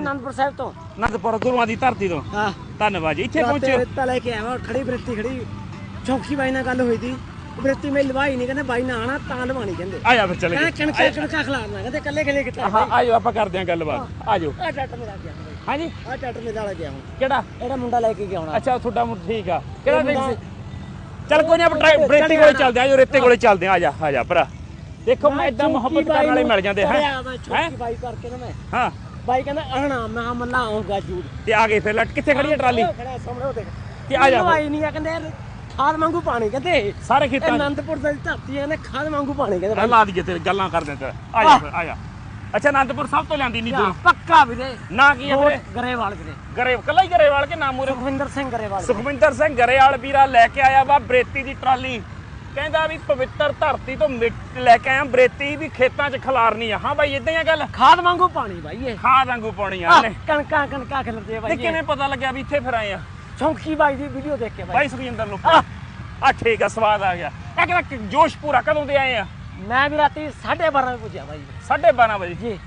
ਅਨੰਦਪੁਰ ਸਾਹਿਬ ਤੋਂ। ਅਨੰਦਪੁਰ ਗੁਰੂਆਂ ਦੀ ਧਰਤੀ ਤੋਂ। ਹਾਂ। ਧੰਨਵਾਦ ਜੀ ਇੱਥੇ ਪਹੁੰਚੇ। ਰੇਤਾ ਲੈ ਕੇ ਆਇਆ ਖੜੀ ਬਰੇਤੀ ਖੜੀ। ਚੌਕੀ ਬਾਈ ਨਾਲ ਗੱਲ ਹੋਈ ਸੀ ਬਰੇਤੀ ਮੈਂ ਲਵਾਈ ਨਹੀਂ ਕਹਿੰਦੇ ਬਾਈ ਨਾ ਆਣਾ ਤਾਂ ਲਵਾਣੀ ਕਹਿੰਦੇ। ਆ ਜਾ ਫਿਰ ਚੱਲ ਗਏ ਕਣਕਾਂ ਕਣਕਾਂ ਖਿਲਾਰਨਾ ਕਹਿੰਦੇ ਕੱਲੇ ਕੱਲੇ ਕਿੱਥੇ ਹਾਂ ਆਜੋ ਆਪਾਂ ਕਰਦੇ ਹਾਂ ਗੱਲਬਾਤ। ਆਜੋ। ਆ ਟੱਟ ਮੇਰਾ ਗਿਆ ਹਾਂਜੀ। ਆ ਟੱਟ ਮੇਰਾ ਵਾਲਾ ਗਿਆ ਹੁਣ। ਕਿਹੜਾ? ਇਹਦਾ ਮੁੰਡਾ ਲੈ ਕੇ ਗਿਆ ਹੁਣ। ਅੱਛਾ ਤੁਹਾਡਾ ਮੁੰਡਾ ਠੀਕ ਆ। ਕਿਹੜਾ ਸੀ ਚੱਲ ਕੋਈ ਨਹੀਂ ਆਪਾਂ ਬਰੇਤੀ ਕੋਲੇ ਚੱਲਦੇ ਆ ਆਜੋ ਰੇਤੇ ਕੋਲੇ ਚੱਲਦੇ ਆ ਆ ਜਾ ਆ ਜਾ ਭਰਾ। ਦੇਖੋ ਮੈਂ ਇਦਾਂ ਮੁਹੱਬਤ ਕਰਨ ਵਾਲੇ ਮਿਲ ਜਾਂਦੇ ਹੈ? ਹੈ? ਚੌਕੀ ਬਾਈ ਕਰਕੇ ਨਾ ਮੈਂ। ਹਾਂ। ਬਾਈ ਕਹਿੰਦਾ ਆਣਾ ਮੈਂ ਕਿਹਾ ਮੱਲਾ ਆਉਂਗਾ ਜੂੜ। ਤੇ ਆ ਗਏ ਫਿਰ ਲੱਟ ਕਿੱਥੇ ਖੜੀ ਹੈ ਟਰਾਲੀ? ਖੜਾ ਸਾਹਮਣੇ ਉਹ ਦੇਖ ਤੇ ਆ ਜਾ ਲਵਾਈ ਨਹੀਂ ਆ ਕਹਿੰਦੇ ਖਾਦ ਵਾਂਗੂ ਪਾਣੀ ਕਹਿੰਦੇ। ਸਾਰੇ ਖੇਤਾਂ 'ਚ। ਅਨੰਦਪੁਰ ਦੀ ਧਰਤੀ ਹੈ ਨੇ ਖਾਦ ਵਾਂਗੂ ਪਾਣੀ ਕਹਿੰਦੇ ਲਾ ਤੇ ਗੱਲਾਂ ਕਰਦੇ ਤੇ ਆ ਜਾ ਫਿਰ ਆ ਜਾ। ਅੱਛਾ ਅਨੰਦਪੁਰ ਸਭ ਤੋਂ ਲੈਂਦੀ ਨਹੀਂ ਦੂਰ। ਪੱਕਾ ਵੀਰੇ ਨਾ ਕੀ ਹੈ ਵੀਰੇ ਗਰੇਵਾਲ ਵੀਰੇ। ਗਰੇ ਕੱਲਾ ਹੀ ਗਰੇਵਾਲ ਕੇ ਨਾਮ ਮੂਰੇ ਸੁਖਵਿੰਦਰ ਸਿੰਘ ਗਰੇਵਾਲ ਸੁਖਮਿੰਦਰ ਸਿੰਘ ਗਰੇਵਾਲ ਵੀਰਾ ਲੈ ਕੇ ਆਇਆ ਵਾ ਬਰੇਤੀ ਦੀ ਟਰਾਲੀ। ਕਹਿੰਦਾ ਵੀ ਪਵਿੱਤਰ ਧਰਤੀ ਤੋਂ ਮਿੱਟ ਲੈ ਕੇ ਆਇਆ ਬਰੇਤੀ ਵੀ ਖੇਤਾਂ 'ਚ ਖਿਲਾਰਨੀ ਆ। ਹਾਂ ਬਾਈ ਇਦਾਂ ਹੀ ਆ ਗੱਲ? ਖਾਦ ਵਾਂਗੂ ਪਾਣੀ ਬਾਈ ਇਹ। ਖਾਦ ਵਾਂਗੂ ਪਾਉਣੀ ਆ ਆਹ, ਨੇ ਕਣਕਾਂ ਕਣਕਾਂ ਖਿਲਰਦੇ ਆ ਤੇ ਬਾਈ ਕਿਵੇਂ ਪਤਾ ਲੱਗਿਆ ਵੀ ਇੱਥੇ ਫਿਰ ਆਏ ਆ? ਚੌਂਕੀ ਬਾਈ ਦੀ ਵੀਡੀਓ ਦੇਖ ਕੇ ਬਾਈ। ਬਾਈ ਸੁਖਿੰਦਰ ਨੂੰ ਆ। ਠੀਕ ਆ ਸਵਾਦ ਆ ਗਿਆ। ਇਹ ਕਹਿੰਦਾ ਕਿ ਜੋਸ਼ ਪੂਰਾ ਕਦੋਂ ਦੇ ਆਏ ਆ? ਮੈਂ ਵੀ ਰਾਤੀ 12:30 ਵਜੇ ਪੁੱਜਿਆ ਬਾਈ। 12:30 ਵਜੇ? ਜੀ।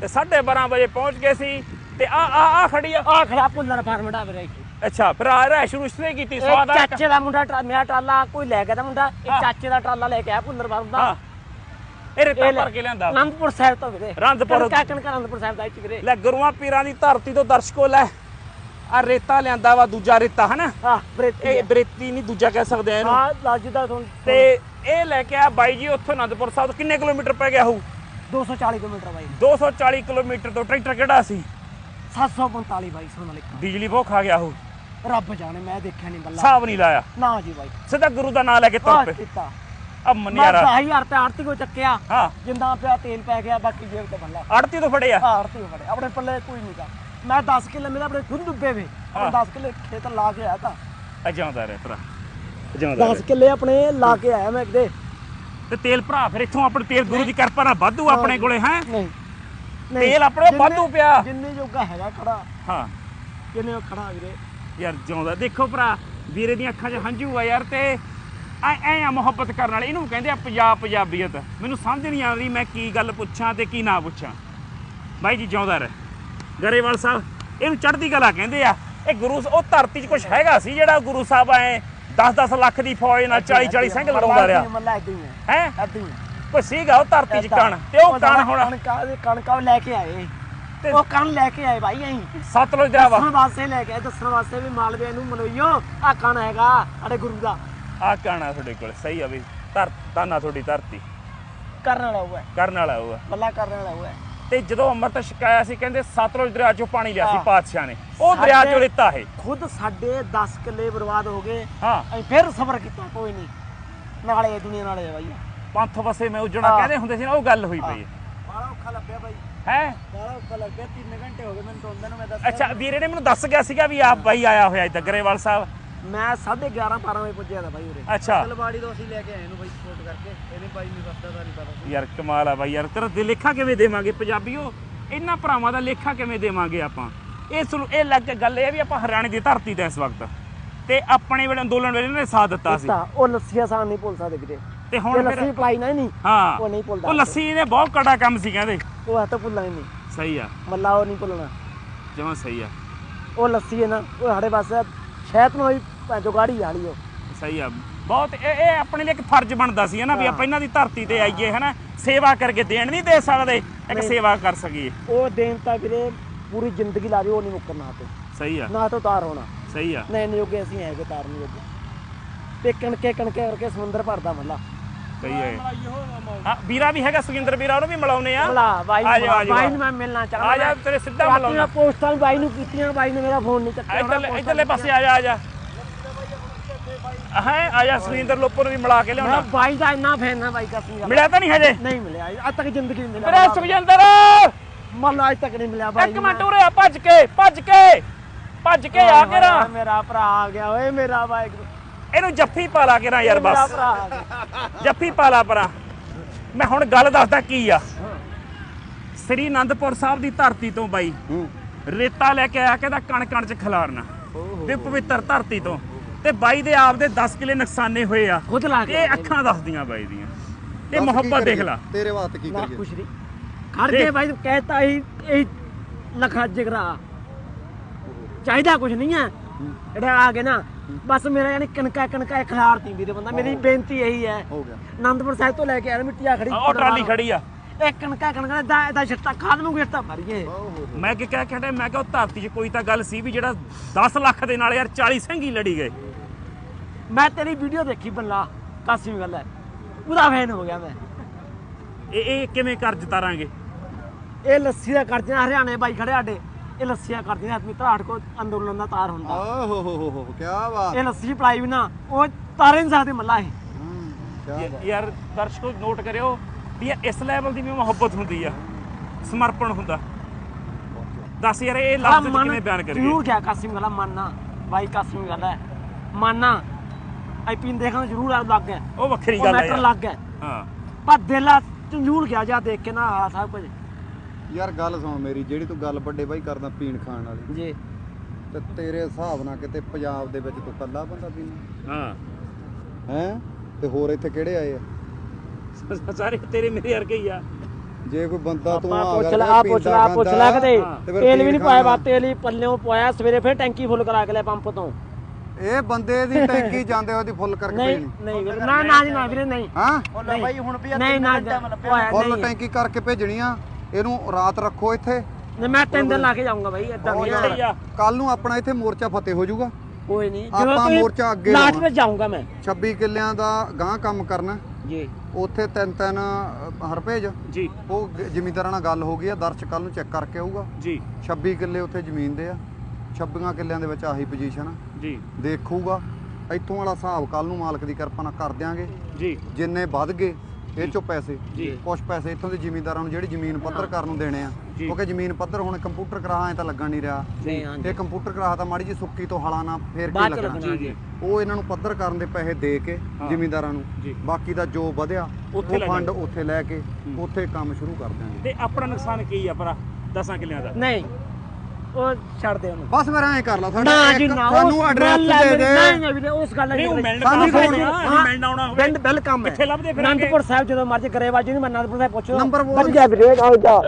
ਤੇ 12:30 ਵਜੇ ਪਹੁੰਚ ਗਏ ਸੀ ਤੇ ਆ ਆ ਆ ਖੜੀ ਆ। ਆ ਖੜਾ ਪੁੱਲਰ ਫਾਰਮੜਾ ਵੀਰੇ ਅੱਛਾ ਫਿਰ ਆ ਰਹਿ ਸ਼ੁਰੂ ਸ਼ੁਰੂ ਕੀਤੀ ਇਹ ਸਵਾਦ ਆ ਚਾਚੇ ਦਾ ਮੁੰਡਾ ਟਰਾ- ਮੇਰਾ ਟਰਾਲਾ ਕੋਈ ਲੈ ਗਿਆ ਦਾ ਮੁੰਡਾ ਇਹ ਹਾਂ। ਚਾਚੇ ਦਾ ਟਰਾਲਾ ਲੈ ਕੇ ਆਇਆ ਪੁੱਲਰ ਫਾਰਮ ਦਾ। ਹਾਂ। ਇਹ ਰੇਤਾ ਇਹ ਭਰ ਕੇ ਲਿਆਂਦਾ। ਅਨੰਦਪੁਰ ਸਾਹਿਬ ਤੋਂ ਵੀਰੇ ਅਨੰਦਪੁਰ- ਕਣਕਾਂ ਕਣਕਾਂ ਅਨੰਦਪੁਰ ਸਾਹਿਬ ਦਾ ਇੱਥੇ ਵੀਰੇ ਲੈ ਗੁਰੂਆਂ ਪੀਰਾਂ ਦੀ ਧਰਤੀ ਤੋਂ ਦਰਸ਼ਕੋ ਲੈ। ਆ ਰੇਤਾ ਲਿਆਂਦਾ ਵਾ ਦੂਜਾ ਰੇਤਾ ਹਨਾ? ਹਾਂ ਇਹ ਬਰੇਤੀ ਨਹੀਂ ਦੂਜਾ ਕਹਿ ਸਕਦੇ ਆ ਇਹਨੂੰ। ਹਾਂ ਲਾਜਦਾ ਤੋਂ ਤੇ ਇਹ ਲੈ ਕੇ ਆ ਬਾਈ ਜੀ ਉੱਥੋਂ ਅਨੰਦਪੁਰ ਸਾਹਿਬ ਤੋਂ। ਕਿੰਨੇ ਕਿਲੋਮੀਟਰ ਪੈ ਗਿਆ ਹੋਊ? 240 ਕਿਲੋਮੀਟਰ ਬਾਈ। 240 ਕਿਲੋਮੀਟਰ ਤੋਂ। ਟਰੈਕਟਰ ਕਿਹੜਾ ਸੀ? 745 ਬਾਈ ਸੁਣ ਲਿਖਾ ਬਿਜਲੀ ਬਹੁਤ ਖਾ ਗਿਆ ਹੋਊ ਰੱਬ ਜਾਣੇ ਮੈਂ ਦੇਖਿਆ ਨਹੀਂ ਬੱਲਾ। ਹਿਸਾਬ ਨਹੀਂ ਲਾਇਆ। ਨਾ ਜੀ ਬਾਈ। ਸਿੱਧਾ ਗੁਰੂ ਦਾ ਨਾਮ ਲੈ ਕੇ ਤੁਰ ਪਏ। ਕੀਤਾ। ਆ ਮੈਂ ਮੰਨਿਆਰਾ 10000 ਰੁਪਏ ਆਰਤੀ ਕੋ ਚੱਕਿਆ। ਹਾਂ। ਜਿੰਦਾ ਪਿਆ ਤੇਲ ਪੈ ਗਿਆ ਬਾਕੀ ਜੇਬ ਤੇ ਬੱਲਾ। ਆੜਤੀ ਤੋਂ ਫੜਿਆ। ਆਰਤੀ ਕੋ ਫੜੇ ਆਪਣੇ ਪੱਲੇ ਕੋਈ ਨਹੀਂ ਦਾ ਮੈਂ 10 ਕਿੱਲੇ ਮੇਰੇ ਆਪਣੇ ਖੁਦ ਡੁੱਬੇ ਵੇ। ਹਾਂ। 10 ਕਿੱਲੇ ਖੇਤ ਲਾ ਕੇ ਆਇਆ ਤਾਂ। ਅਜਾਉਂਦਾ ਰਹਿ ਭਰਾ। ਅਜਾਉਂਦਾ 10 ਕਿੱਲੇ ਆਪਣੇ ਲਾ ਕੇ ਆਇਆ ਮੈਂ ਕਿਤੇ। ਤੇ ਤੇਲ ਭਰਾ ਫਿਰ ਇੱਥੋਂ ਆਪਣੇ ਤੇਲ ਗੁਰੂ ਦੀ ਕਿਰਪਾ ਨਾਲ ਵਾਧੂ ਆਪਣੇ ਕੋਲੇ ਹੈ? ਨਹੀਂ। ਤੇਲ ਆਪਣੇ ਕੋਲ ਵਾਧੂ ਪਿਆ। ਜਿੰਨੇ ਜੋਗਾ ਹੈਗਾ ਖੜਾ। ਹਾਂ। ਜਿੰਨੇ ਉਹ ਖੜਾ ਵੀਰੇ? ਯਾਰ ਜਿਉਂਦਾ। ਦੇਖੋ ਭਰਾ ਵੀਰੇ ਦੀਆਂ ਅੱਖਾਂ 'ਚ ਹੰਝੂ ਆ ਯਾਰ ਤੇ ਐ ਐ ਆ ਮੁਹੱਬਤ ਕਰਨ ਵਾਲੇ। ਇਹਨੂੰ ਕਹਿੰਦੇ ਆ ਪੰਜਾਬ ਪੰਜਾਬੀਅਤ। ਮੈਨੂੰ ਸਮਝ ਨਹੀਂ ਆ ਰਹੀ ਮੈਂ ਕੀ ਗੱਲ ਪੁੱਛਾਂ ਤੇ ਕੀ ਨਾ ਪੁੱਛਾਂ। ਬਾਈ ਜੀ ਜਿਉਂਦਾ ਰਹਿ। ਗਰੇਵਾਲ ਸਾਹਿਬ ਇਹਨੂੰ ਚੜ੍ਹਦੀ ਕਲਾ ਕਹਿੰਦੇ ਆ। ਇਹ ਗੁਰੂ ਉਹ ਧਰਤੀ 'ਚ ਕੁਝ ਹੈਗਾ ਸੀ ਜਿਹੜਾ ਗੁਰੂ ਸਾਹਿਬ ਐ 10-10 ਲੱਖ ਦੀ ਫੌਜ ਨਾਲ 40-40 ਸਿੰਘ ਲੜਾਉਂਦਾ ਰਿਹਾ। ਮੱਲਾ ਇਦਾਂ ਹੀ। ਹੈ? ਹੈ ਇਦਾਂ ਹੀ ਹੈ। ਕੋਈ ਸੀਗਾ ਉਹ ਧਰਤੀ 'ਚ ਕਣ ਤੇ ਉਹ ਕਣ ਹੁਣ। ਕਣਕਾਂ ਦੇ ਕਣਕਾਂ ਲੈ ਕੇ ਆਏ। ਤੇ- ਉਹ ਕਣ ਲੈ ਕੇ ਆਏ ਭਾਈ ਐਂ ਸਤਲੁਜ ਦਾ ਵਾ ਦੱਸਣ ਵਾਸਤੇ ਲੈ ਕੇ ਆਏ ਦੱਸਣ ਵਾਸਤੇ ਵੀ ਮਾਲਵੇ ਨੂੰ ਮਨੋਈਓ। ਆ ਕਣ ਹੈਗਾ ਅੜੇ ਗੁਰੂ ਦਾ। ਆ ਕਣਾ ਤੁਹਾਡੇ ਕੋਲ ਸਹੀ ਆ ਵੀ ਧਰ ਤਾਨਾ ਤੁਹਾਡੀ ਧਰਤੀ। ਕਰਨ ਵਾਲਾ ਉਹ ਹੈ। ਕਰਨ ਵਾਲਾ ਉਹ ਆ। ਮੱਲਾ ਕਰਨ ਵਾਲਾ ਉਹ ਹੈ। ਤੇ ਜਦੋਂ ਅੰਮ੍ਰਿਤ ਛਕਾਇਆ ਸੀ ਕਹਿੰਦੇ ਸਤਲੁਜ ਦਰਿਆ ਚੋਂ ਪਾਣੀ ਲਿਆ ਸੀ। ਪਾਤਸ਼ਾਹ ਨੇ। ਉਹ ਦਰਿਆ ਚੋਂ ਸਾਡੇ- ਲਿੱਤਾ ਹੈ ਖੁਦ ਸਾਡੇ 10 ਕਿੱਲੇ ਬਰਬਾਦ ਹੋ ਗਏ। ਹਾਂ। ਅਸੀਂ ਫਿਰ ਸਬਰ ਕੀਤਾ ਕੋਈ ਨਹੀਂ। ਨਾਲੇ ਦੁਨੀਆ ਨਾਲੇ ਭਾਈ ਪੰਥ ਵਸੇ ਮੈਂ ਉਜਣਾ ਹਾਂ। ਕਹਿੰਦੇ ਹੁੰਦੇ ਸੀ ਨਾ ਉਹ ਗੱਲ ਹੋਈ ਪਈ ਬੜਾ ਔਖਾ ਲੱਗਿਆ ਭਾਈ ਹੈ? ਬੜਾ ਔਖਾ ਲੱਗਿਆ 3 ਘੰਟੇ ਹੋ ਗਏ ਮੈਨੂੰ ਨੂੰ ਮੈਂ ਦੱਸ ਅੱਛਾ ਵੀਰੇ ਨੇ ਮੈਨੂੰ ਦੱਸ ਗਿਆ ਸੀਗਾ ਵੀ ਆਪ ਬਾਈ ਆਇਆ ਹੋਇਆ ਇੱਧਰ ਗਰੇਵਾਲ ਸਾਹਿਬ। ਮੈਂ 11:30 12 ਵਜੇ ਪੁੱਜਿਆ ਤਾਂ ਭਾਈ ਉਰੇ। ਅੱਛਾ। ਤਲਵਾੜੀ ਤੋਂ ਅਸੀਂ ਲੈ ਕੇ ਆਏ ਇਹਨੂੰ ਬਾਈ ਸਪੋਰਟ ਕਰਕੇ। ਇਹਨੇ ਬਾਈ ਨੂੰ ਰਸਤਾ ਦਾ ਨਹੀਂ ਪਤਾ। ਯਾਰ ਕਮਾਲ ਆ ਬਾਈ ਯਾਰ ਤੇਰਾ ਦੇ ਲੇਖਾ ਕਿਵੇਂ ਦੇਵਾਂਗੇ ਪੰਜਾਬੀਓ? ਇਹਨਾਂ ਭਰਾਵਾਂ ਦਾ ਲੇਖਾ ਕਿਵੇਂ ਦੇਵਾਂਗੇ ਆਪਾਂ? ਇਹ ਸੁਣ ਇਹ ਲੱਗ ਗੱਲ ਇਹ ਵੀ ਆਪਾਂ ਹਰਿਆਣੇ ਦੀ ਧਰਤੀ ਤੇ ਇਸ ਵਕਤ। ਤੇ ਆਪਣੇ ਵੇਲੇ ਅੰਦੋਲਨ ਵੇਲੇ ਨੇ ਸਾਥ ਦਿੱਤਾ ਸੀ। ਤਾਂ ਉਹ ਲੱਸੀ ਆਸਾਨ ਨਹੀਂ ਭੁੱਲ ਸਕਦੇ ਵੀਰੇ ਤੇ ਹੁਣ ਲੱਸੀ ਫਿਰ ਪਲਾਈ ਨਾ ਨਹੀਂ ਹਾਂ। ਉਹ ਨਹੀਂ ਭੁੱਲਦਾ। ਉਹ ਲੱਸੀ ਨੇ ਬਹੁਤ ਕੜਾ ਕੰਮ ਸੀ ਕਹਿੰਦੇ ਉਹ ਹੱਥ ਭੁੱਲਣਾ ਹੀ ਨਹੀਂ। ਸਹੀ ਆ। ਮੱਲਾ ਉਹ ਨਹੀਂ ਭੁੱਲਣਾ। ਜਮਾਂ ਸਹੀ ਆ। ਉਹ ਲੱਸੀ ਹੈ ਨਾ ਉਹ ਸਾਡੇ ਪਾਸੇ ਸ਼ਹਿਦ ਨੂੰ ਹੀ ਭਾਂਜੋ ਗਾੜੀ ਆਲੀ ਉਹ। ਸਹੀ ਆ। ਬਹੁਤ ਇਹ ਇਹ ਆਪਣੇ ਲਈ ਇੱਕ ਫਰਜ਼ ਬਣਦਾ ਸੀ ਹਨਾ ਵੀ ਆਪਾਂ ਇਹਨਾਂ ਦੀ ਧਰਤੀ ਤੇ ਆਈਏ ਹਨਾ ਸੇਵਾ ਕਰਕੇ ਦੇਣ ਨਹੀਂ ਦੇ ਸਕਦੇ ਇੱਕ ਸੇਵਾ ਕਰ ਸਕੀਏ। ਉਹ ਦੇਣ ਤਾਂ ਵੀਰੇ ਪੂਰੀ ਜ਼ਿੰਦਗੀ ਲਾ ਦੇ ਉਹ ਨਹੀਂ ਮੁੱਕਰਨਾ ਤੇ। ਸਹੀ ਆ। ਨਾ ਤਾਂ ਤਾਰ ਹੋਣਾ। ਸਹੀ ਆ। ਨਾ ਇੰਨੇ ਜੋਗੇ ਅਸੀਂ ਹੈਗੇ ਤਾਰਨ ਜੋਗੇ ਤੇ ਕਣਕੇ ਕਣਕੇ ਕਰਕੇ ਸਮੁੰਦਰ ਭਰਦਾ ਮੱਲਾ। ਸਹੀ ਹੈ। ਹਾਂ ਵੀਰਾ ਵੀ ਹੈਗਾ ਸੁਖਿੰਦਰ ਵੀਰਾ ਉਹਨੂੰ ਵੀ ਮਿਲਾਉਨੇ ਆ ਮਲਾ ਬਾਈ ਆ ਆ ਨੂੰ। ਬਾਈ ਨੂੰ ਮੈਂ ਮਿਲਣਾ ਚਾਹੁੰਦਾ। ਆ ਜਾ ਤੇਰੇ ਸਿੱਧਾ ਮਿਲਾਉਣਾ ਪੋਸਟਾਂ ਵੀ ਬਾਈ ਨੂੰ ਕੀਤੀਆਂ ਬਾਈ ਨੇ ਮੇਰਾ ਫੋਨ ਨਹੀਂ ਚੱਕਿਆ ਇੱਧਰਲੇ ਪਾਸੇ ਆ ਜਾ ਆ ਜਾ। ਹੈ ਆ ਜਾ ਸੁਖਿੰਦਰ ਲੋਪੋ ਨੂੰ ਵੀ ਮਿਲਾ ਕੇ ਲਿਆਉਣਾ। ਬਾਈ ਦਾ ਇੰਨਾ ਫੈਨ ਹੈ ਬਾਈ ਗੱਲ ਮਿਲਿਆ ਤਾਂ ਨਹੀਂ ਹਜੇ? ਨਹੀਂ ਮਿਲਿਆ ਅੱਜ ਤੱਕ ਜ਼ਿੰਦਗੀ ਨਹੀਂ ਮਿਲਿਆ ਸੁਖਿੰਦਰ! ਮੱਲਾ ਅੱਜ ਤੱਕ ਨਹੀਂ ਮਿਲਿਆ ਬਾਈ ਇੱਕ ਮਿੰਟ ਉਰੇ ਆ ਭੱਜ ਕੇ ਭੱਜ ਕੇ ਭੱਜ ਕੇ ਆ ਕੇ ਨਾ। ਮੇਰਾ ਭਰਾ ਆ ਗਿਆ ਓਏ ਮੇਰਾ ਬਾਈਕ ਇਹਨੂੰ ਜੱਫੀ ਪਾ ਲਾ ਕੇ ਨਾ ਯਾਰ ਬਸ। ਆ ਜੱਫੀ ਪਾ ਲਾ ਪਰਾਂ ਮੈਂ ਹੁਣ ਗੱਲ ਦੱਸਦਾ ਕੀ ਆ। ਸ੍ਰੀ ਅਨੰਦਪੁਰ ਸਾਹਿਬ ਦੀ ਧਰਤੀ ਤੋਂ ਬਾਈ ਰੇਤਾ ਲੈ ਕੇ ਆਇਆ ਕਹਿੰਦਾ ਕਣ ਕਣ ਚ ਖਿਲਾਰਨਾ। ਤੇ ਪਵਿੱਤਰ ਧਰਤੀ ਤੋਂ। ਤੇ ਬਾਈ ਦੇ ਆਪ ਦੇ 10 ਕਿਲੇ ਨੁਕਸਾਨੇ ਹੋਏ ਆ। ਖੁਦ ਲਾ ਕੇ ਇਹ ਅੱਖਾਂ ਦੱਸਦੀਆਂ ਬਾਈ ਦੀਆਂ। ਇਹ ਕੀ ਮੁਹੱਬਤ ਦੇਖ? ਲਾ। ਤੇਰੇ ਵਾਸਤੇ ਕੀ ਨਾ ਕਰੀਏ? ਕੁਛ ਨਹੀਂ। ਖੜ ਕੇ ਬਾਈ ਤੂੰ ਕਹਿਤਾ ਹੀ ਇਹ ਲਖਾ ਜਿਗਰਾ। ਚਾਹੀਦਾ ਕੁਝ ਨਹੀਂ ਹੈ। ਜਿਹੜਾ ਆ ਗਿਆ ਨਾ ਬਸ ਮੇਰਾ ਯਾਨੀ ਕਣਕਾ ਕਣਕਾ ਖਿਲਾਰਤੀ ਵੀਰੇ ਬੰਦਾ। ਮੇਰੀ ਬੇਨਤੀ ਇਹੀ ਹੈ। ਹੋ ਗਿਆ। ਆਨੰਦਪੁਰ ਸਾਹਿਬ ਤੋਂ ਲੈ ਕੇ ਆ ਮਿੱਟੀਆ ਖੜੀ। ਉਹ ਟਰਾਲੀ ਖੜੀ ਆ। ਇਹ ਕਣਕਾ ਕਣਕਾ ਦਾ ਇਹਦਾ ਛੱਟਾ ਖਾਦ ਨੂੰ ਗਿਰਤਾ ਮਰੀਏ ਮੈਂ ਕੀ ਕਹਿ ਕਹਿੰਦਾ ਮੈਂ ਕਿਹਾ ਉਹ ਧਰਤੀ 'ਚ ਕੋਈ ਤਾਂ ਗੱਲ ਸੀ ਵੀ ਜਿਹੜਾ 10 ਲੱਖ ਦੇ ਨਾਲ ਯਾਰ 40 ਸਿੰਘੀ ਲੜੀ ਗਏ। ਮੈਂ ਤੇਰੀ ਵੀਡੀਓ ਦੇਖੀ ਬੱਲਾ ਕਾਸੀ ਗੱਲ ਹੈ। ਪੂਰਾ ਫੈਨ ਹੋ ਗਿਆ ਮੈਂ। ਇਹ ਇਹ ਕਿਵੇਂ ਕਰ ਜਿਤਾਰਾਂਗੇ ਇਹ ਲੱਸੀ ਦਾ ਕਰਦੇ ਆ ਹਰਿਆਣੇ ਬਾਈ ਖੜੇ ਸਾਡੇ। ਇਹ ਲੱਸੀਆਂ ਕਰਦੇ ਆ ਆਦਮੀ ਧਰਾੜ ਕੋ ਅੰਦੋਲਨ ਦਾ ਤਾਰ ਹੁੰਦਾ। ਓ ਹੋ ਹੋ ਹੋ ਹੋ ਕੀ ਬਾਤ। ਇਹ ਲੱਸੀ ਪਲਾਈ ਵੀ ਨਾ ਉਹ ਤਾਰੇ ਨਹੀਂ ਸਕਦੇ ਮੱਲਾ ਇਹ। ਯਾਰ ਦਰਸ਼ਕੋ ਨੋਟ ਕਰਿਓ ਵੀ ਇਸ ਲੈਵਲ ਦੀ ਵੀ ਮੁਹੱਬਤ ਹੁੰਦੀ ਆ। ਸਮਰਪਣ ਹੁੰਦਾ। ਦੱਸ ਯਾਰ ਇਹ ਲਫ਼ਜ਼ ਕਿਵੇਂ ਬਿਆਨ ਕਰੀਏ? ਜ਼ਰੂਰ ਗਿਆ ਕਾਸਿਮ ਗਲਾ ਮੰਨਣਾ ਬਾਈ ਕਾਸਿਮ ਗੱਲ ਹੈ। ਮੰਨਣਾ ਆਈ ਪੀਨ ਦੇਖਣ ਜ਼ਰੂਰ ਆ ਲੱਗ ਗਿਆ। ਉਹ ਵੱਖਰੀ ਗੱਲ ਆ ਮੈਟਰ ਲੱਗ ਗਿਆ। ਹਾਂ। ਪਰ ਦਿਲ ਝੰਜੂਲ ਗਿਆ ਜਾ ਦੇਖ ਕੇ ਨਾ ਆ ਸਭ ਕੁਝ। ਯਾਰ ਗੱਲ ਸੁਣ ਮੇਰੀ ਜਿਹੜੀ ਤੂੰ ਗੱਲ ਵੱਡੇ ਬਾਈ ਕਰਦਾ ਪੀਣ ਖਾਣ ਵਾਲੀ। ਜੀ। ਤੇ ਤੇਰੇ ਹਿਸਾਬ ਨਾਲ ਕਿਤੇ ਪੰਜਾਬ ਦੇ ਵਿੱਚ ਤੂੰ ਕੱਲਾ ਬੰਦਾ ਪੀਣਾ? ਹਾਂ। ਹੈ? ਤੇ ਹੋਰ ਇੱਥੇ ਕਿਹੜੇ ਆਏ ਆ? ਸਾਰੇ ਤੇਰੇ ਮੇਰੇ ਵਰਗੇ ਹੀ ਆ। ਜੇ ਕੋਈ ਬੰਦਾ ਤੂੰ ਆਪਾਂ ਆ ਪੁੱਛ ਲੈ ਆ ਪੁੱਛ ਲੈ ਆ ਪੁੱਛ ਲੈ ਕਿਤੇ। ਤੇਲ ਵੀ ਨਹੀਂ ਪਾਇਆ ਵਾ। ਤੇਲ ਹੀ ਪੱਲਿਓਂ ਪਾਇਆ ਸਵੇਰੇ ਫਿਰ ਟੈਂਕੀ ਫੁੱਲ ਕਰਾ ਕੇ ਲੈ ਪੰਪ ਤੋਂ। ਇਹ ਬੰਦੇ ਦੀ ਟੈਂਕੀ ਜਾਂਦੇ ਉਹਦੀ ਫੁੱਲ ਕਰਕੇ ਨਹੀਂ ਭੇਜਣੀ ਨਹੀਂ ਵੀਰੇ ਨਾ ਨਾ ਜੀ ਨਾ ਵੀਰੇ ਨਹੀਂ। ਹਾਂ? ਨਹੀਂ ਬਾਈ ਹੁਣ ਵੀ ਨਹੀਂ ਨਾ ਫੁੱਲ ਟੈਂਕੀ ਕਰਕੇ ਭੇਜਣੀ ਆ? ਇਹਨੂੰ ਰਾਤ ਰੱਖੋ ਇੱਥੇ। ਨਹੀਂ ਮੈਂ ਤਿੰਨ ਦਿਨ ਲਾ ਕੇ ਜਾਊਂਗਾ ਬਾਈ ਇਦਾਂ ਨਹੀਂ ਆ। ਕੱਲ ਨੂੰ ਆਪਣਾ ਇੱਥੇ ਮੋਰਚਾ ਫਤਿਹ ਹੋ ਜਾਊਗਾ। ਕੋਈ ਨਹੀਂ ਆਪਾਂ ਮੋਰਚਾ ਅੱਗੇ ਲਾਸਟ ਲਾਉਣਾ। ਵਿੱਚ ਜਾਊਂਗਾ ਮੈਂ। 26 ਕਿੱਲਿਆਂ ਦਾ ਗਾਂ ਕੰਮ ਕਰਨਾ। ਜੀ। ਉੱਥੇ ਤਿੰਨ ਤਿੰਨ ਹਰਪੇਜ ਜੀ। ਉਹ ਜ਼ਿਮੀਂਦਾਰਾਂ ਨਾਲ ਗੱਲ ਹੋ ਗਈ ਆ ਦਰਸ਼ ਕੱਲ ਨੂੰ ਚੈੱਕ ਕਰਕੇ ਆਊਗਾ। ਜੀ। 26 ਕਿੱਲੇ ਉੱਥੇ ਜ਼ਮੀਨ ਦੇ ਆ। 26 ਕਿੱਲਿਆਂ ਦੇ ਵਿੱਚ ਆਹੀ ਪੋਜੀਸ਼ਨ ਆ। ਜੀ। ਦੇਖੂਗਾ। ਇੱਥੋਂ ਵਾਲਾ ਹਿਸਾਬ ਕੱਲ ਨੂੰ ਮਾਲਕ ਦੀ ਕਿਰਪਾ ਨਾਲ ਕਰ ਦਿਆਂਗੇ। ਜੀ। ਜਿੰਨੇ ਵੱਧ ਗਏ ਇਹ ਚੋਂ ਪੈਸੇ। ਕੁਝ ਪੈਸੇ ਇੱਥੋਂ ਦੇ ਜ਼ਿਮੀਂਦਾਰਾਂ ਨੂੰ ਜਿਹੜੀ ਜ਼ਮੀਨ ਪੱਧਰ ਕਰਨ ਨੂੰ ਦੇਣੇ ਆ। ਕਿਉਂਕਿ ਜ਼ਮੀਨ ਪੱਧਰ ਹੁਣ ਕੰਪਿਊਟਰ ਕਰਾਹਾਂ ਐ ਤਾਂ ਲੱਗਣ ਨਹੀਂ ਰਿਹਾ। ਇਹ ਕੰਪਿਊਟਰ ਕਰਾਹਾ ਤਾਂ ਮਾੜੀ ਜੀ ਸੁੱਕੀ ਤੋਂ ਹਲਾ ਨਾ ਫੇਰ ਕੇ ਲੱਗਣਾ। ਉਹ ਇਹਨਾਂ ਨੂੰ ਪੱਧਰ ਕਰਨ ਦੇ ਪੈਸੇ ਦੇ ਕੇ। ਜ਼ਿਮੀਂਦਾਰਾਂ ਨੂੰ। ਬਾਕੀ ਦਾ ਜੋ ਵਧਿਆ ਉੱਥੇ ਫੰਡ। ਉੱਥੇ ਲੈ ਕੇ ਉੱਥੇ ਕੰਮ ਸ਼ੁਰੂ ਕਰ ਦਿਆਂਗੇ। ਤੇ ਆਪਣਾ ਨੁਕਸਾਨ ਕੀ ਆ ਭਰਾ? 10 ਕਿੱਲਿਆਂ ਦਾ। ਨਹੀਂ ਉਹ ਛੱਡ ਦੇ ਉਹਨੂੰ। ਬਸ ਫਿਰ ਐਂ ਕਰ ਲਾ ਸਾਡਾ ਨਾ ਇੱਕ ਜੀ ਨਾ ਸਾਨੂੰ ਉਸ ਐਡਰੈਸ ਗੱਲ ਹੈ ਦੇ ਦੇ। ਨਹੀਂ ਨਹੀਂ ਵੀਰੇ ਉਸ ਗੱਲ ਨਹੀਂ ਉਹ ਮਿਲਣ ਸਾਨੂੰ ਦਾ ਫੋਨ- ਅਸੀਂ ਮਿਲਣ ਆਉਣਾ ਹੋਵੇ। ਪਿੰਡ ਵੈਲਕਮ ਹੈ। ਕਿੱਥੇ ਲੱਭਦੇ ਫਿਰਾਂਗੇ? ਅਨੰਦਪੁਰ ਸਾਹਿਬ ਜਦੋਂ ਮਰਜ਼ੀ ਗਰੇਵਾਜੀ ਨੂੰ ਮੈਂ ਅਨੰਦਪੁਰ ਸਾਹਿਬ ਪੁੱਛੋ। ਨੰਬਰ ਬੋਲ। ਵੱਜ ਗਿਆ ਵੀਰੇ ਆਓ ਜਾ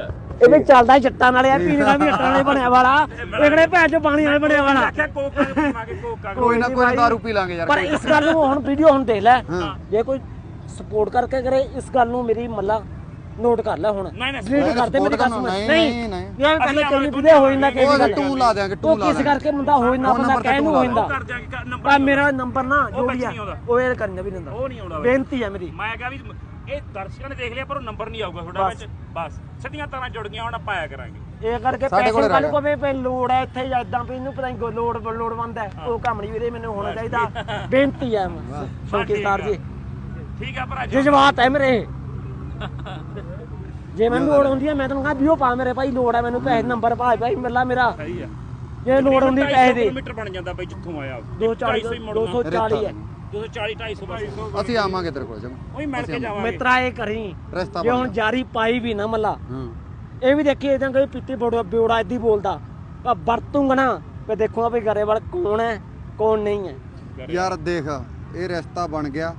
ਇਹ ਵੀ ਚੱਲਦਾ ਜੱਟਾਂ ਨਾਲ ਯਾਰ ਪੀਣ ਦਾ ਵੀ ਜੱਟਾਂ ਨਾਲ ਹੀ ਬਣਿਆ ਵਾਲਾ। ਇਹੜੇ ਭੈਣ ਚੋ ਪਾਣੀ ਨਾਲ ਬਣਿਆ ਵਾਲਾ। ਆਖਿਆ ਕੋਕਾ ਪੀਵਾਂਗੇ ਕੋਕਾ ਕੋਈ ਨਾ ਨਹੀਂ ਕੋਈ ਭਾਈ। ਦਾਰੂ ਪੀ ਲਾਂਗੇ ਯਾਰ। ਪਰ ਇਸ ਗੱਲ ਨੂੰ ਹੁਣ ਵੀਡੀਓ ਹੁਣ ਦੇਖ ਲੈ। ਜੇ ਕੋਈ ਸਪੋਰਟ ਕਰਕੇ ਕਰੇ ਇਸ ਗੱਲ ਨੂੰ ਮੇਰੀ ਮੱਲਾ ਨੋਟ ਕਰ ਲੈ ਹੁਣ। ਨਹੀਂ, ਨਹੀਂ, ਨਹੀਂ, ਕਰ ਦੇ ਮੇਰੀ support ਗੱਲ ਕਰਨਾ, ਸੁਣ। ਨਹੀਂ, ਨਹੀਂ, ਨਹੀਂ। ਯਾਰ ਪਹਿਲੇ ਅਸੀਂ ਕਈ ਆਪਣੇ ਵੀਡੀਓ ਹੋ ਜਾਂਦਾ ਉਹ ਕਈ ਟੂ ਲਾ ਦਿਆਂਗੇ ਟੂ ਉਹ ਲਾ ਕਿਸ ਦਿਆਂਗੇ। ਕਰਕੇ ਮੁੰਡਾ ਹੋ ਜਾਂਦਾ ਉਹ ਬੰਦਾ ਤੇ ਕਹਿ ਨੂੰ ਲਾ ਕਰ ਪਰ ਨੰਬਰ ਮੇਰਾ ਨੰਬਰ ਨਾ ਜੋ ਉਹ ਵੀ ਆ। ਉਹ ਇਹ ਕਰਨਾ ਵੀ ਦਿੰਦਾ। ਉਹ ਨਹੀਂ ਆਉਂਦਾ ਬਾਈ। ਬੇਨਤੀ ਹੈ ਮੇਰੀ। ਮੈਂ ਕਿਹਾ ਵੀ ਇਹ ਦਰਸ਼ਕਾਂ ਨੇ ਦੇਖ ਲਿਆ ਪਰ ਉਹ ਨੰਬਰ ਨਹੀਂ ਆਊਗਾ ਤੁਹਾਡਾ ਬਸ। ਵਿੱਚ। ਬਸ ਸਿੱਧੀਆਂ ਤਾਰਾਂ ਜੁੜ ਗਈਆਂ ਹੁਣ ਆਪਾਂ ਆਇਆ ਕਰਾਂਗੇ। ਇਹ ਕਰਕੇ ਸਾਡੇ ਕੋਲ ਪੈਸੇ ਕੱਲ ਰਹਿ ਕੋਵੇ ਪੈ ਲੋੜ ਹੈ ਇੱਥੇ ਜਾਂ ਇਦਾਂ ਵੀ ਇਹਨੂੰ ਪਤਾ ਨਹੀਂ ਲੋੜ ਲੋੜਵੰਦ ਹੈ। ਉਹ ਕੰਮ ਨਹੀਂ ਵੀਰੇ ਮੈਨੂੰ ਹੋਣਾ ਚਾਹੀਦਾ। ਬੇਨਤੀ ਹੈ ਸ਼ੌਕੀਦਾਰ ਜੀ। ਠੀਕ ਆ ਭਰਾ ਜੀ। ਜਜ਼ਬਾਤ ਹੈ ਮੇਰੇ। ਜੇ ਮੈਨੂੰ ਲੋੜ ਹੁੰਦੀ ਹੈ ਮੈਂ ਤੈਨੂੰ ਕਹਾਂ ਵੀਓ ਪਾ ਮੇਰੇ ਭਾਈ ਲੋੜ ਹੈ ਮੈਨੂੰ ਪੈਸੇ ਨੰਬਰ ਪਾ ਭਾਈ ਮਿਲਾ ਮੇਰਾ। ਸਹੀ ਆ। ਜੇ ਲੋੜ ਹੁੰਦੀ ਪੈਸੇ ਦੇ। ਕਿਲੋਮੀਟਰ ਬਣ ਜਾਂਦਾ ਬਾਈ ਜਿੱਥੋਂ ਆਇਆ 240 240 ਹੈ 240 250 ਬਸ। ਅਸੀਂ ਆਵਾਂਗੇ ਤੇਰੇ ਕੋਲ ਜਮ ਉਹੀ ਮਿਲ ਕੇ ਜਾਵਾਂਗੇ। ਮਿੱਤਰਾ ਇਹ ਕਰੀ। ਰਸਤਾ ਜੇ ਹੁਣ ਜਾਰੀ ਪਾਈ ਵੀ ਨਾ ਮੱਲਾ ਹਾਂ। ਇਹ ਵੀ ਦੇਖੀ ਇਦਾਂ ਕੋਈ ਪੀਤੀ ਬੋੜਾ ਬਿਓੜਾ ਇਦਾਂ ਬੋਲਦਾ। ਪਰ ਵਰਤੂੰਗਾ ਨਾ ਤੇ ਦੇਖੂਗਾ ਵੀ ਘਰੇ ਵਾਲ ਕੌਣ ਹੈ ਕੌਣ ਨਹੀਂ ਹੈ। ਯਾਰ ਦੇਖ ਇਹ ਰਸਤਾ ਬਣ ਗਿਆ।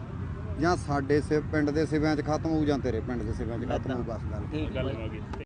ਜਾਂ ਸਾਡੇ ਸੇ ਪਿੰਡ ਦੇ ਸਿਵਿਆਂ 'ਚ ਖਤਮ ਹੋਊ ਜਾਂ ਤੇਰੇ ਪਿੰਡ ਦੇ ਸਿਵਿਆਂ 'ਚ ਖਤਮ ਹੋਊ ਬਸ ਗੱਲ ਠੀਕ ਗੱਲ ਹੋ ਗਈ